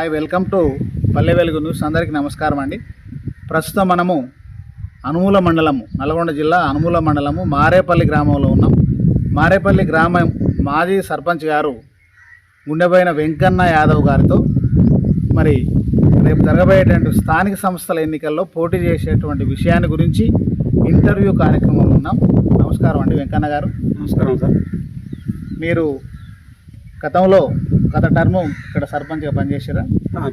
Hi welcome to Palle Velugu news. అందరికీ నమస్కారం అండి. ప్రస్తుతం మనము అనుమూల మండలము నల్గొండ జిల్లా అనుమూల మండలము మారేపల్లి గ్రామంలో ఉన్నాం. మారేపల్లి గ్రామం మాజీ సర్పంచ్ గారు గుండెపోయిన వెంకన్న యాదవ్ గారితో మరి రేపు జరగబోయేటువంటి స్థానిక సంస్థల ఎన్నికల్లో పోటీ చేసేటువంటి విషయాన్ని గురించి ఇంటర్వ్యూ కార్యక్రమంలో ఉన్నాం. నమస్కారం అండి వెంకన్న గారు. నమస్కారం సార్. మీరు గతంలో గత టర్ము ఇక్కడ సర్పంచ్గా పనిచేసారా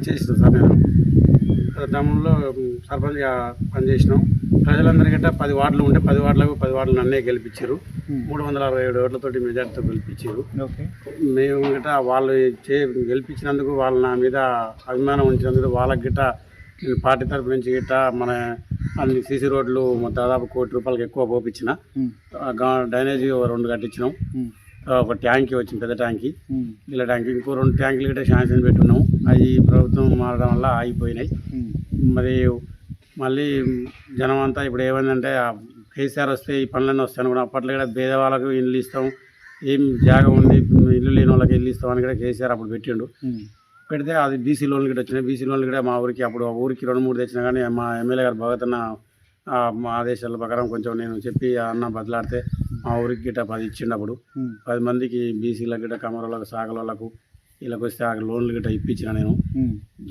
చేసిన సార్ నేను. గత గ్రామంలో సర్పంచ్గా పనిచేసినాం. ప్రజలందరికంటే పది వార్డులు ఉంటే పది వార్డులకు పది వార్డులు నన్నే గెలిపించారు. మూడు వందల అరవై ఏడు ఓట్లతోటి మెజార్టీతో గెలిపించారు. ఓకే. మేము గిట్ట వాళ్ళు చే గెలిపించినందుకు వాళ్ళ నా మీద అభిమానం ఉంచినందుకు వాళ్ళకి గిట్ట నేను పార్టీ తరపు నుంచి గిట్ట మన అన్ని సీసీ రోడ్లు దాదాపు కోటి రూపాయలకి ఎక్కువ పోపించిన డ్రైనేజీ రెండు కట్టించినాం. ఒక ట్యాంకీ వచ్చింది పెద్ద ట్యాంకీ. ఇలా ట్యాంక్ ఇంకో రెండు ట్యాంకులు గిట్ట శాంక్షన్ పెట్టున్నాం అవి ప్రభుత్వం మారడం వల్ల ఆగిపోయినాయి. మరి మళ్ళీ జనం అంతా ఇప్పుడు ఏమైందంటే ఆ కేసీఆర్ వస్తే ఈ పనులన్నీ వస్తాయి కూడా అప్పట్లో కూడా పేదవాళ్ళకు ఇల్లు ఇస్తాం ఏం జాగా ఉంది ఇల్లు లేని వాళ్ళకి ఇల్లు ఇస్తాం అని కూడా కేసీఆర్ అప్పుడు పెట్టిండు. పెడితే అది బీసీ లోన్లు కూడా వచ్చినాయి. బీసీ లోన్లు కూడా మా ఊరికి అప్పుడు ఊరికి రెండు మూడు తెచ్చినా కానీ మా ఎమ్మెల్యే గారు భగతన్న మా ఆదేశాల ప్రకారం కొంచెం నేను చెప్పి అన్న బదలాడితే మా ఊరికి గిట్ట పది ఉమ్, పది మందికి బీసీలకు గిట్ట కమరోళ్ళకు సాగలోళ్ళకు వీళ్ళకి వస్తే ఆ లోన్లు గిట్ట ఇప్పించిన నేను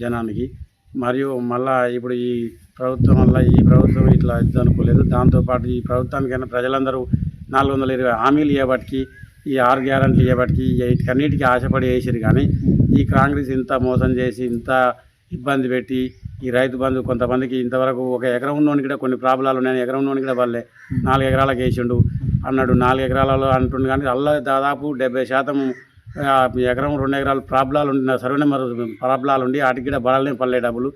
జనానికి. మరియు మళ్ళా ఇప్పుడు ఈ ప్రభుత్వం వల్ల ఈ ప్రభుత్వం ఇట్లా ఇది అనుకోలేదు. దాంతోపాటు ఈ ప్రభుత్వానికైనా ప్రజలందరూ నాలుగు వందల ఇరవై హామీలు ఇవ్వబట్టి ఈ ఆరు గ్యారంటీలు ఇవ్వబట్టి వీటికన్నిటికీ ఆశపడి వేసారు కానీ ఈ కాంగ్రెస్ ఇంత మోసం చేసి ఇంత ఇబ్బంది పెట్టి ఈ రైతు బంధు కొంతమందికి ఇంతవరకు ఒక ఎకరం ఉన్నోని కూడా కొన్ని ప్రాబ్లాలు ఉన్నాయి ఎకరం ఉన్నోని కూడా వాళ్ళే నాలుగు ఎకరాలకు వేసిండు. అన్నాడు నాలుగు ఎకరాలలో అంటుండే కానీ అల్ల దాదాపు డెబ్బై శాతం ఎకరం రెండు ఎకరాలు ప్రాబ్లాలు ఉండి సర్వే నెంబర్ ప్రాబ్లాలు ఉండి వాటికి కూడా బడాలనే పడలే డబ్బులు.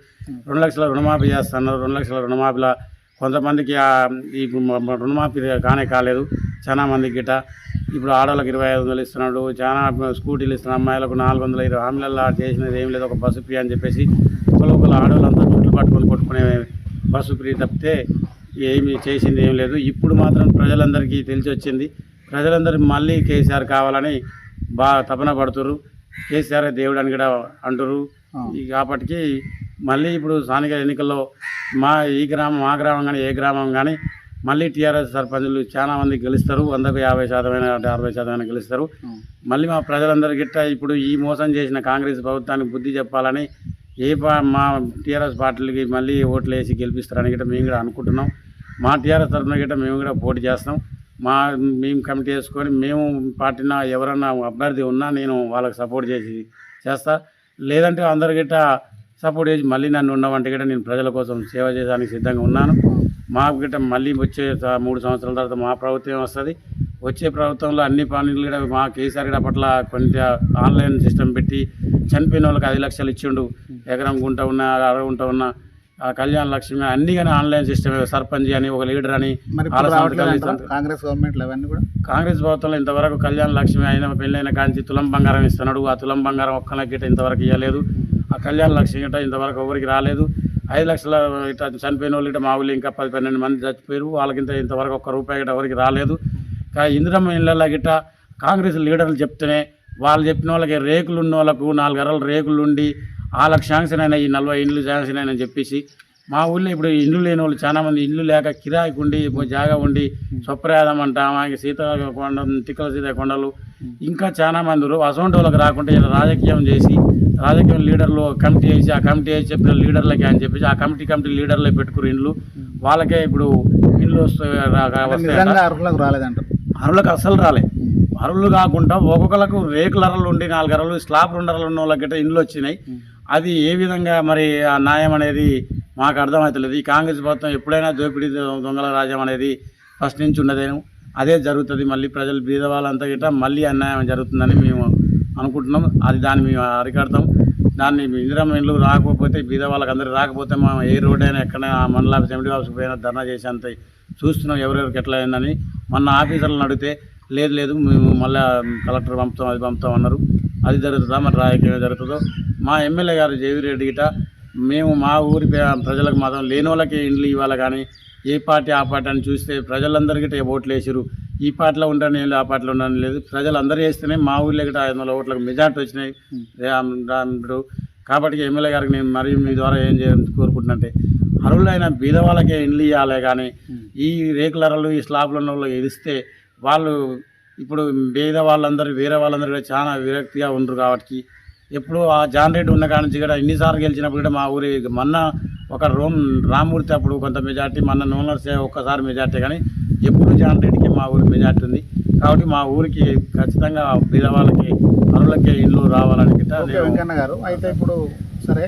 రెండు లక్షల రుణమాఫీ చేస్తున్నారు రెండు లక్షల రుణమాఫీలో కొంతమందికి ఈ రుణమాఫీ కానే కాలేదు చాలా మందికి గిట ఇప్పుడు ఆడవాళ్ళకి ఇరవై ఐదు వందలు ఇస్తున్నాడు చాలా స్కూటీలు ఇస్తున్న అమ్మాయిలకు నాలుగు వందల ఇరవై హామీలలో చేసినది ఏం లేదు ఒక బస్సు ఫ్రీ అని చెప్పేసి ఒకరు ఒకరు ఆడవాళ్ళంతా చుట్టూ పట్టుకొని కొట్టుకునే బస్సు ఫ్రీ తప్పితే ఏమి చేసింది ఏం లేదు. ఇప్పుడు మాత్రం ప్రజలందరికీ తెలిసి వచ్చింది ప్రజలందరూ మళ్ళీ కేసీఆర్ కావాలని బాగా తపన పడుతురు కేసీఆర్ దేవుడు అని కూడా అంటురు ఆ. కాబట్టి మళ్ళీ ఇప్పుడు స్థానిక ఎన్నికల్లో మా ఈ గ్రామం మా గ్రామం కానీ ఏ గ్రామం కానీ మళ్ళీ టీఆర్ఎస్ సర్పంచులు చాలా మంది గెలుస్తారు. వందకు యాభై శాతమైన అరవై శాతమైన గెలుస్తారు. మళ్ళీ మా ప్రజలందరి గిట్ట ఇప్పుడు ఈ మోసం చేసిన కాంగ్రెస్ ప్రభుత్వానికి బుద్ధి చెప్పాలని ఏ పా మా టీఆర్ఎస్ పార్టీలకి మళ్ళీ ఓట్లు వేసి గెలిపిస్తారని గిట్ట మేము కూడా అనుకుంటున్నాం. మా టీఆర్ఎస్ తరఫున గిట్ట మేము కూడా పోటీ చేస్తాం మా మేము కమిటీ వేసుకొని మేము పార్టీన ఎవరన్నా అభ్యర్థి ఉన్నా నేను వాళ్ళకి సపోర్ట్ చేసి చేస్తా. లేదంటే అందరి గిట్ట సపోర్ట్ చేసి మళ్ళీ నన్ను ఉన్నవంటే గిట్ట నేను ప్రజల కోసం సేవ చేయడానికి సిద్ధంగా ఉన్నాను. మాకు గిట్ట మళ్ళీ వచ్చే మూడు సంవత్సరాల తర్వాత మా ప్రభుత్వం వస్తుంది. వచ్చే ప్రభుత్వంలో అన్ని పనులు కూడా మా కేసీఆర్ గారి పట్ల కొంత ఆన్లైన్ సిస్టమ్ పెట్టి చనిపోయిన వాళ్ళకి ఐదు లక్షలు ఇచ్చిండు. ఎకరం గుంట ఉన్న అర గుంట ఉన్న ఆ కళ్యాణ లక్ష్మి అన్ని కానీ ఆన్లైన్ సిస్టమ్. సర్పంచ్ అని ఒక లీడర్ అని. కాంగ్రెస్ గవర్నమెంట్లు అవన్నీ కూడా? కాంగ్రెస్ ప్రభుత్వంలో ఇంతవరకు కళ్యాణ లక్ష్మి అయిన పెళ్ళైన కాంచి తులం బంగారం ఇస్తున్నాడు. ఆ తులం బంగారం ఒక్కలకి గిట్ట ఇంతవరకు ఇవ్వలేదు ఆ కళ్యాణ లక్ష్మి గిట్ట ఇంతవరకు ఎవరికి రాలేదు. ఐదు లక్షల ఇట్లా చనిపోయిన వాళ్ళు ఇట్లా మా ఊళ్ళో ఇంకా పది పన్నెండు మంది చచ్చిపోయారు. వాళ్ళకి ఇంత ఇంతవరకు ఒక్క రూపాయి గిట్ట ఎవరికి రాలేదు. కా ఇందిరమ్మ ఇళ్ళ గిట్ట కాంగ్రెస్ లీడర్లు చెప్తేనే వాళ్ళు చెప్పిన వాళ్ళకి రేకులు ఉన్న వాళ్ళకు నాలుగు అరలు రేకులు ఉండి వాళ్ళకి శాంక్షన్ అయినా ఈ నలభై ఇండ్లు శాంక్షన్ అయినా అని చెప్పేసి మా ఊళ్ళో ఇప్పుడు ఇండ్లు లేని వాళ్ళు చాలా మంది ఇండ్లు లేక కిరాయికి ఉండి జాగా ఉండి స్వప్రయాదం అంట సీత కొండ తిక్కల సీత కొండలు. ఇంకా చాలా మంది ఉన్నారు. అసొంటి వాళ్ళకి రాకుండా ఇలా రాజకీయం చేసి రాజకీయం లీడర్లు కమిటీ వేసి ఆ కమిటీ వేసి చెప్పిన లీడర్లకి అని చెప్పేసి ఆ కమిటీ కమిటీ లీడర్లే పెట్టుకుని ఇండ్లు. వాళ్ళకే ఇప్పుడు ఇండ్లు వస్తాయి అర్హులకు రాలేదంటారు. అరువులకు అస్సలు రాలే. అరువులు కాకుండా ఒక్కొక్కలకు రేకుల అరలు ఉండి నాలుగు అరలు స్లాబ్ రెండు అరలు ఉన్న వాళ్ళకి గిట్ట ఇండ్లు వచ్చినాయి. అది ఏ విధంగా మరి ఆ న్యాయం అనేది మాకు అర్థమవుతలేదు. ఈ కాంగ్రెస్ ప్రభుత్వం ఎప్పుడైనా దోపిడీ దొంగల రాజ్యం అనేది ఫస్ట్ నుంచి ఉన్నదేను అదే జరుగుతుంది. మళ్ళీ ప్రజలు బీద వాళ్ళంతా గిట్ట మళ్ళీ అన్యాయం జరుగుతుందని మేము అనుకుంటున్నాం. అది దాన్ని మేము అరికడతాం. దాన్ని ఇందిరమ్మ ఇండ్లు రాకపోతే బీద వాళ్ళకి రాకపోతే మా ఏ రోడ్ అయినా ఎక్కడైనా మండల ఆఫీస్ ఎండి ఆఫీస్కి పోయినా ధర్నా చేసేంత చూస్తున్నాం ఎవరెవరికి ఎట్లా అయిందని మొన్న ఆఫీసర్లను అడిగితే లేదు లేదు మేము మళ్ళీ కలెక్టర్ పంపుతాం అది పంపుతాం అన్నారు. అది జరుగుతుందా? మరి రాజకీయం జరుగుతుందో మా ఎమ్మెల్యే గారు జేవి రెడ్డి గిట మేము మా ఊరి ప్రజలకు మాత్రం లేని వాళ్ళకి ఇండ్లు ఇవ్వాలి కానీ ఏ పార్టీ ఆ పార్టీ అని చూస్తే ప్రజలందరికీ ఓట్లు వేసారు ఈ పార్టీలో ఉండని లేదు ఆ పార్టీలో ఉండని లేదు. ప్రజలు అందరూ వేస్తేనే మా ఊర్లో గిట్ట ఐదు వందల ఓట్లకు మెజార్టీ వచ్చినాయి. రా- ఇప్పుడు కాబట్టి ఎమ్మెల్యే గారికి నేను మరియు మీ ద్వారా ఏం చేయాలని కోరుకుంటున్నంటే అర్హులైన బీద వాళ్ళకే ఇండ్లు ఇవ్వాలి కానీ ఈ రేకులరలు ఈ స్లాబ్ల వాళ్ళు ఇస్తే వాళ్ళు ఇప్పుడు బీద వాళ్ళందరూ వేరే వాళ్ళందరూ కూడా చాలా విరక్తిగా ఉండరు కాబట్టి ఎప్పుడు ఆ జాన్ రెడ్డి ఉన్న కాడ నుంచి కూడా ఇన్నిసార్లు గెలిచినప్పుడు కూడా మా ఊరి మొన్న ఒక రోమ్ రామూర్తి అప్పుడు కొంత మెజార్టీ మొన్న నూనె ఒక్కసారి మెజార్టీ కానీ ఎప్పుడు జాన్ రెడ్డికి మా ఊరి మెజార్టీ ఉంది. కాబట్టి మా ఊరికి ఖచ్చితంగా బీద వాళ్ళకి అరువులకే ఇల్లు రావాలని వెంకన్న గారు. అయితే ఇప్పుడు సరే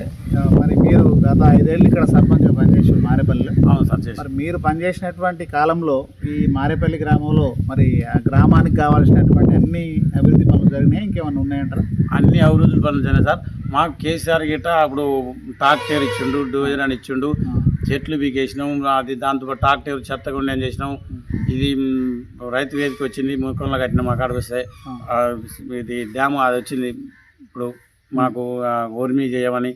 మరి మీరు గత ఐదేళ్ళు ఇక్కడ సర్పంచ్గా పనిచేసి మారేపల్లిలో. అవును సార్ మరి మీరు పనిచేసినటువంటి కాలంలో ఈ మారేపల్లి గ్రామంలో మరి ఆ గ్రామానికి కావాల్సినటువంటి అన్ని అభివృద్ధి పనులు జరిగినాయి? ఇంకేమైనా ఉన్నాయంటారా? అన్ని అభివృద్ధి పనులు చేయాలి సార్. మాకు కేసీఆర్ గిట్ట అప్పుడు ట్రాక్టర్ ఇచ్చిండు డోజర్ అని ఇచ్చిండు చెట్లు బీకేసినాం అది దాంతో ట్రాక్టర్ చెత్త గుండెం చేసినాం. ఇది రైతు వేదిక వచ్చింది ముఖంలో కట్టినాం మా కాడకు వస్తే ఇది డ్యామ్ అది వచ్చింది. ఇప్పుడు మాకు ఓర్మి చేయమని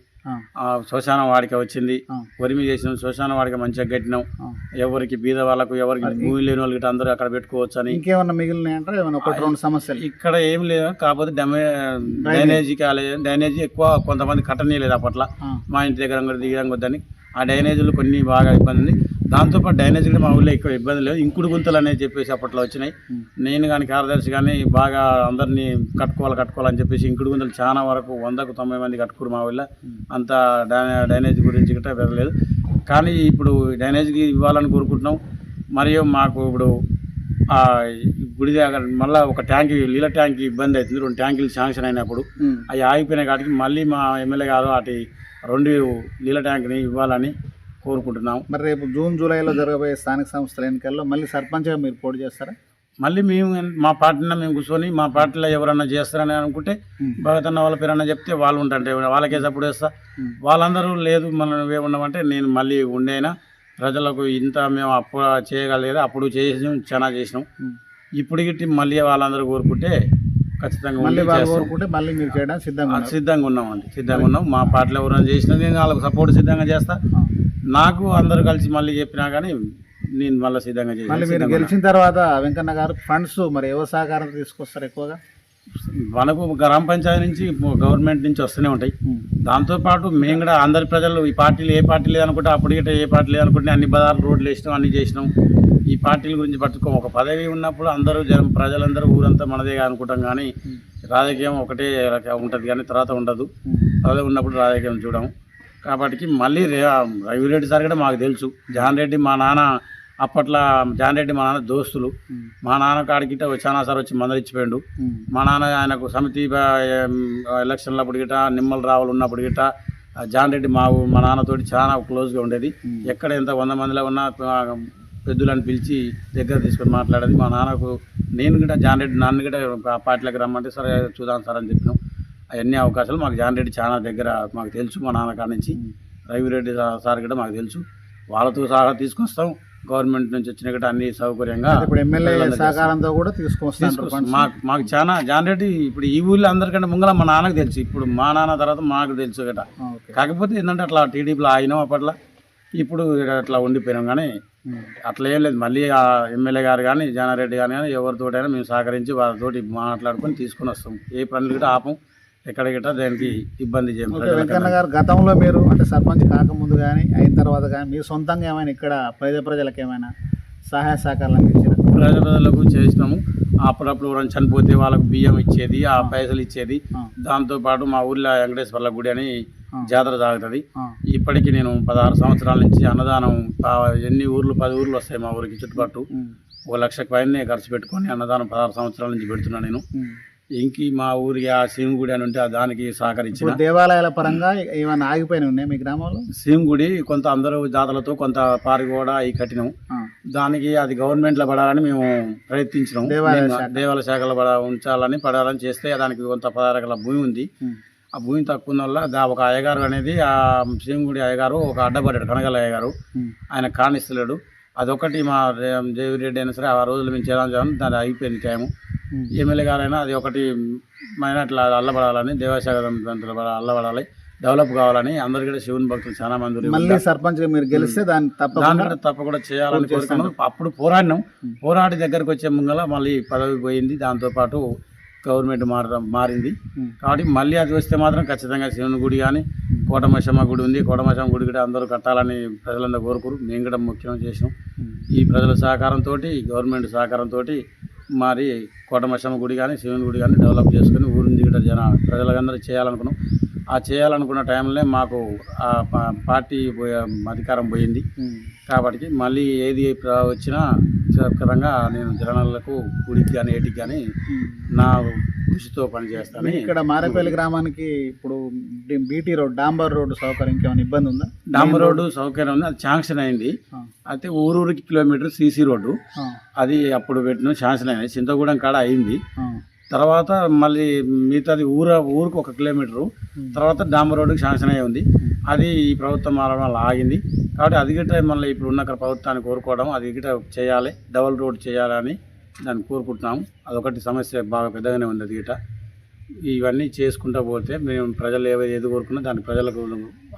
ఆ, శ్మశాన వాడిక వచ్చింది. ఒరిమి చేసినాం శ్మశాన వాడిక మంచిగా కట్టినాం. ఎవరికి బీద వాళ్ళకు ఎవరికి భూమి లేని వాళ్ళకి అందరూ అక్కడ పెట్టుకోవచ్చు అని ఇంకేమన్నా మిగిలినాయంటారా? ఏమైనా ఒకటి రెండు సమస్యలు? ఇక్కడ ఏం లేదు కాకపోతే డమే డ్రైనేజీ. కాలేదు డ్రైనేజీ ఎక్కువ కొంతమంది కట్టనీయలేదు అప్పట్లో. మా ఇంటి దగ్గర దిగడం వద్దని. ఆ డ్రైనేజీలు కొన్ని బాగా ఇబ్బంది దాంతోపాటు డ్రైనేజీ కూడా మా ఊళ్ళో ఎక్కువ ఇబ్బంది లేదు. ఇంకుడు గుంతలు అనేది చెప్పేసి అప్పట్లో వచ్చినాయి. నేను కానీ కార్యదర్శి కానీ బాగా అందరినీ కట్టుకోవాలి కట్టుకోవాలని చెప్పేసి ఇంకుడు గుంతలు చాలా వరకు వందకు తొంభై మంది కట్టుకురు మా ఊళ్ళో. అంత డ్రైనేజీ గురించి గట్రా వెళ్ళలేదు కానీ ఇప్పుడు డ్రైనేజీకి ఇవ్వాలని కోరుకుంటున్నాం. మరియు మాకు ఇప్పుడు గుడి దగ్గర మళ్ళీ ఒక ట్యాంక్ నీళ్ళ ట్యాంక్ ఇబ్బంది అవుతుంది. రెండు ట్యాంకులు శాంక్షన్ అయినప్పుడు. అవి ఆగిపోయిన కాడికి మళ్ళీ మా ఎమ్మెల్యే గారు అటు రెండు నీళ్ళ ట్యాంక్ని ఇవ్వాలని కోరుకుంటున్నాం మరి రేపు జూన్ జూలైలో జరగబోయే స్థానిక సంస్థల ఎన్నికల్లో మళ్ళీ సర్పంచ్గా మీరు పోటీ చేస్తారా మళ్ళీ మేము మా పార్టీలో మేము కూర్చొని మా పార్టీలో ఎవరన్నా చేస్తారని అనుకుంటే. భగతన్న వాళ్ళ పేరన్నా చెప్తే వాళ్ళు ఉంటాంటే వాళ్ళకే సపోర్ట్ చేస్తా. వాళ్ళందరూ లేదు మనం నువ్వే ఉన్నామంటే నేను మళ్ళీ ఉండేనా ప్రజలకు ఇంత మేము అప్పుడు చేయగలిగేది అప్పుడు చేసినాం చాలా చేసినాం. ఇప్పుడు గిట్టి మళ్ళీ వాళ్ళందరూ కోరుకుంటే ఖచ్చితంగా మళ్ళీ వాళ్ళు. కోరుకుంటే మళ్ళీ మీరు చేయడానికి సిద్ధంగా. సిద్ధంగా ఉన్నాం అండి సిద్ధంగా ఉన్నాం మా పార్టీలో ఎవరైనా చేసినా నేను వాళ్ళకి సపోర్ట్ సిద్ధంగా చేస్తా ఆ. నాకు అందరు కలిసి మళ్ళీ చెప్పినా కానీ నేను మళ్ళీ సిద్ధంగా చేసి మళ్ళీ మీరు గెలిచిన తర్వాత వెంకన్న గారు ఫండ్స్ మరి ఎవరి సహకారం తీసుకొస్తారు ఎక్కువగా? మనకు గ్రామ పంచాయతీ నుంచి గవర్నమెంట్ నుంచి వస్తూనే ఉంటాయి. దాంతోపాటు మేము కూడా అందరి ప్రజలు ఈ పార్టీలు ఏ పార్టీ లేదనుకుంటే అప్పుడు గిట్ట ఏ పార్టీ లేదనుకుంటే అన్ని బదాలు రోడ్లు వేసినాం అన్ని చేసినాం. ఈ పార్టీల గురించి పట్టుకో ఒక పదవి ఉన్నప్పుడు అందరూ జనం ప్రజలందరూ ఊరంతా మనదే అనుకుంటాం కానీ రాజకీయం ఒకటే ఉంటుంది కానీ తర్వాత ఉండదు. పదవి ఉన్నప్పుడు రాజకీయం చూడం కాబట్టి మళ్ళీ రవిరెడ్డి సార్ కూడా మాకు తెలుసు. జాన్ రెడ్డి మా నాన్న అప్పట్లో జాన్ రెడ్డి మా నాన్న దోస్తులు. మా నాన్న కాడికిట చాలా సార్ వచ్చి మందలిచ్చిపోయాడు మా నాన్న ఆయనకు సమితి బ- గిట్ట గిట నిమ్మల రావులు ఉన్నప్పుడు గిట జాన్ రెడ్డి మా మా నాన్నతోటి చాలా క్లోజ్గా ఉండేది. ఎక్కడ ఎంత వంద మందిలో ఉన్నా పెద్దలను పిలిచి దగ్గర తీసుకొని మాట్లాడేది. మా నాన్నకు నేను కూడా జాన్ రెడ్డి నాన్న కూడా పార్టీలకు రమ్మంటే సరే చూద్దాం సార్ అని చెప్పినాం. అవన్నీ అవకాశాలు మాకు జాన్ రెడ్డి చాలా దగ్గర మాకు తెలుసు మా నాన్న కాడ నుంచి. రవిరెడ్డి సార్ కూడా మాకు తెలుసు. వాళ్ళతో సహా తీసుకొస్తాం. గవర్నమెంట్ నుంచి వచ్చిన కూడా అన్ని సౌకర్యంగా ఇప్పుడు ఎమ్మెల్యే సహకారంతో కూడా తీసుకొస్తాం. మాకు మాకు చాలా జాన్ రెడ్డి ఇప్పుడు ఈ ఊళ్ళో అందరికంటే ముంగల మా నాన్నకు తెలుసు. ఇప్పుడు మా నాన్న తర్వాత మాకు తెలుసు గట. కాకపోతే ఏంటంటే అట్లా టీడీపీలో ఆగినాం అప్పట్లో. ఇప్పుడు అట్లా ఉండిపోయినాం కానీ అట్లా ఏం లేదు. మళ్ళీ ఆ ఎమ్మెల్యే గారు కానీ జానారెడ్డి గారు కానీ ఎవరితోటైనా మేము సహకరించి వాళ్ళతోటి మాట్లాడుకొని తీసుకొని వస్తాం. ఏ పనులు గిట్ట ఆపం. ఎక్కడ గిట్ట దానికి ఇబ్బంది చేయం ఓకే వెంకన్న గారు గతంలో మీరు అంటే సర్పంచ్ కాకముందు కానీ అయిన తర్వాత కానీ మీరు సొంతంగా ఏమైనా ఇక్కడ పేద ప్రజలకు ఏమైనా సహాయ సహకారాలు అందించారు ప్రజలకు చేసినాము. అప్పుడప్పుడు ఎవరైనా చనిపోతే వాళ్ళకు బియ్యం ఇచ్చేది ఆ పైసలు ఇచ్చేది. దాంతోపాటు మా ఊర్లో వెంకటేశ్వర్ల గుడి అని జాతర సాగుతుంది ఇప్పటికి నేను పదహారు సంవత్సరాల నుంచి అన్నదానం ఎన్ని ఊర్లు పది ఊర్లు వస్తాయి మా ఊరికి చుట్టుపక్కల. ఒక లక్షకు పైనే ఖర్చు పెట్టుకొని అన్నదానం పదహారు సంవత్సరాల నుంచి పెడుతున్నా నేను. ఇంకి మా ఊరి ఆ శివగుడి అని ఉంటే దానికి సహకరించిన ఇప్పుడు దేవాలయాల పరంగా ఏమైనా ఆగిపోయినాయి ఉన్నాయి మీ గ్రామంలో శివగుడి కొంత అందరూ జాతరలతో కొంత పారిగోడ అవి కట్టినాం ఆ. దానికి అది గవర్నమెంట్లో పడాలని మేము ప్రయత్నించినాం దేవాలయ శాఖలో పడ ఉంచాలని పడాలని చేస్తే దానికి కొంత పదహారు ఎకరాల భూమి ఉంది. ఆ భూమి తక్కువ ఉన్న వల్ల ఒక అయ్యగారు అనేది ఆ శివగుడి అయ్యగారు ఒక అడ్డపడ్డాడు కనగల అయ్యగారు. ఆయన కానిస్తలేడు అదొకటి మా జేవిరెడ్డి అయినా సరే ఆ రోజులు మేము చేద్దాం చేద్దాం దాని అయిపోయింది టైము. ఎమ్మెల్యే గారైనా అది ఒకటి మైన అట్లా అల్లబడాలని దేవాశాఖ అల్లబడాలి డెవలప్ కావాలని అందరు కూడా శివుని భక్తులు చాలా మంది. మళ్ళీ సర్పంచ్ మీరు గెలిస్తే దాన్ని తప్పకుండా కూడా తప్పకుండా చేయాలని కోరుకున్నాం అప్పుడు పోరాడినాం. పోరాడి దగ్గరకు వచ్చే ముంగల మళ్ళీ పదవి పోయింది. దాంతోపాటు గవర్నమెంట్ మారడం మారింది. కాబట్టి మళ్ళీ అది వస్తే మాత్రం ఖచ్చితంగా శివుని గుడి కానీ కోటమశమ్మ గుడి ఉంది. కోటమశమ్మ గుడి కూడా అందరూ కట్టాలని ప్రజలందరూ కోరుకురు. మేము కూడా ముఖ్యం చేసినాం. ఈ ప్రజల సహకారంతో గవర్నమెంట్ సహకారంతో మరి కోటమశమ్మ గుడి కానీ శివుని గుడి కానీ డెవలప్ చేసుకుని ఊరిని గిట్ట జన ప్రజలందరూ చేయాలనుకున్నాం. ఆ చేయాలనుకున్న టైంలో మాకు ఆ పార్టీ పోయే అధికారం పోయింది. కాబట్టి మళ్ళీ ఏది వచ్చినా సకరంగా నేను జనాలకు గుడికి కానీ ఏటికి కానీ నా కృషితో పనిచేస్తాను ఇక్కడ మారేపల్లి గ్రామానికి ఇప్పుడు బీటీ రోడ్ డాంబర్ రోడ్డు సౌకర్యం ఇంకేమైనా ఇబ్బంది ఉందా? డాంబర్ రోడ్డు సౌకర్యం ఉంది అది శాంక్షన్ అయింది. అయితే ఊరూరికి కిలోమీటర్ సీసీ రోడ్డు. అది అప్పుడు పెట్టిన శాంక్షన్ అయింది. చింతగూడెం కాడ అయింది. తర్వాత మళ్ళీ మిగతాది ఊర ఊరికి ఒక కిలోమీటరు. తర్వాత డాంబర్ రోడ్డుకి శాంక్షన్ అయి ఉంది. అది ఈ ప్రభుత్వం మారడం వల్ల ఆగింది. కాబట్టి అది గిట్ట మళ్ళీ ఇప్పుడు ఉన్న ప్రభుత్వాన్ని కోరుకోవడం అది గిట్ట చేయాలి డబల్ రోడ్ చేయాలని దాన్ని కోరుకుంటున్నాము. అదొకటి సమస్య బాగా పెద్దగానే ఉంది అది గిట్ట. ఇవన్నీ చేసుకుంటూ పోతే మేము ప్రజలు ఏవైతే ఏది కోరుకున్నా దాని ప్రజలకు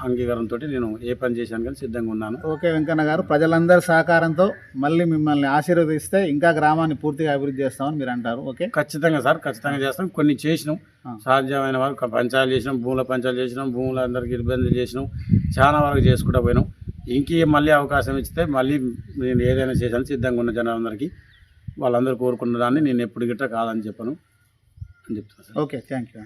అంగీకారంతో నేను ఏ పని చేశాను కానీ సిద్ధంగా ఉన్నాను. ఓకే వెంకన్న గారు ప్రజలందరి సహకారంతో మళ్ళీ మిమ్మల్ని ఆశీర్వదిస్తే ఇంకా గ్రామాన్ని పూర్తిగా అభివృద్ధి చేస్తామని మీరు అంటారు. ఓకే? ఖచ్చితంగా సార్ ఖచ్చితంగా చేస్తాం. కొన్ని చేసినాం. సాధ్యమైన వరకు పంచాయలు చేసినాం భూముల పంచాయలు చేసినాం భూముల అందరికి ఇబ్బంది చేసినాం చాలా వరకు చేసుకుంటూ పోయినాం. ఇంకే మళ్ళీ అవకాశం ఇస్తే మళ్ళీ నేను ఏదైనా చేశాను సిద్ధంగా ఉన్న జనాలందరికీ వాళ్ళందరూ కోరుకున్న దాన్ని నేను ఎప్పుడు గిట్ట కాదని చెప్పను అని చెప్తాను సార్. Okay thank you.